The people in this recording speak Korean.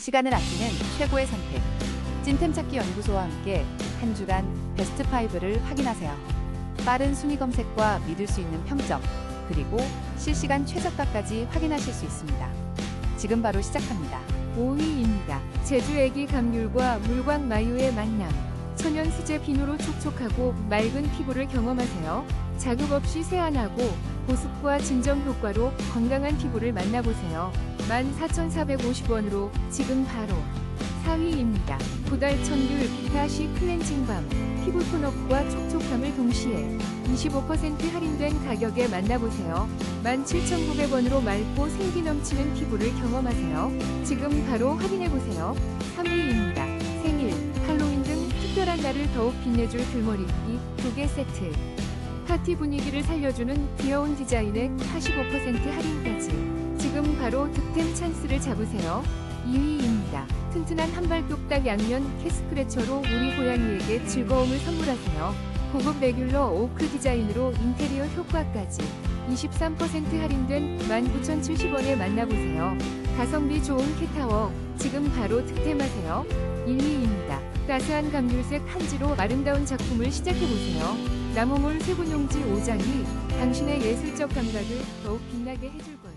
시간을 아끼는 최고의 선택. 찐템 찾기 연구소와 함께 한 주간 베스트 5를 확인하세요. 빠른 순위 검색과 믿을 수 있는 평점, 그리고 실시간 최저가까지 확인하실 수 있습니다. 지금 바로 시작합니다. 5위입니다. 제주 애기 감귤과 물광 마유의 만남. 천연 수제 비누로 촉촉하고 맑은 피부를 경험하세요. 자극 없이 세안하고 보습과 진정 효과로 건강한 피부를 만나보세요. 14,450원으로 지금 바로 4위입니다. 구달 천귤 비타시 클렌징밤. 피부 톤업과 촉촉함을 동시에 25% 할인된 가격에 만나보세요. 17,900원으로 맑고 생기 넘치는 피부를 경험하세요. 지금 바로 확인해보세요. 3위입니다. 생일, 할로윈 등 특별한 날을 더욱 빛내줄 글머리기 2개 세트. 파티 분위기를 살려주는 귀여운 디자인에 45% 할인까지. 바로 득템 찬스를 잡으세요. 2위입니다. 튼튼한 한발 뚝딱 양면 캐스크래처로 우리 고양이에게 즐거움을 선물하세요. 고급 레귤러 오크 디자인으로 인테리어 효과까지 23% 할인된 19,070원에 만나보세요. 가성비 좋은 캣타워 지금 바로 득템하세요. 1위입니다. 따스한 감귤색 한지로 아름다운 작품을 시작해보세요. 나무물 세분용지 5장이 당신의 예술적 감각을 더욱 빛나게 해줄 거예요.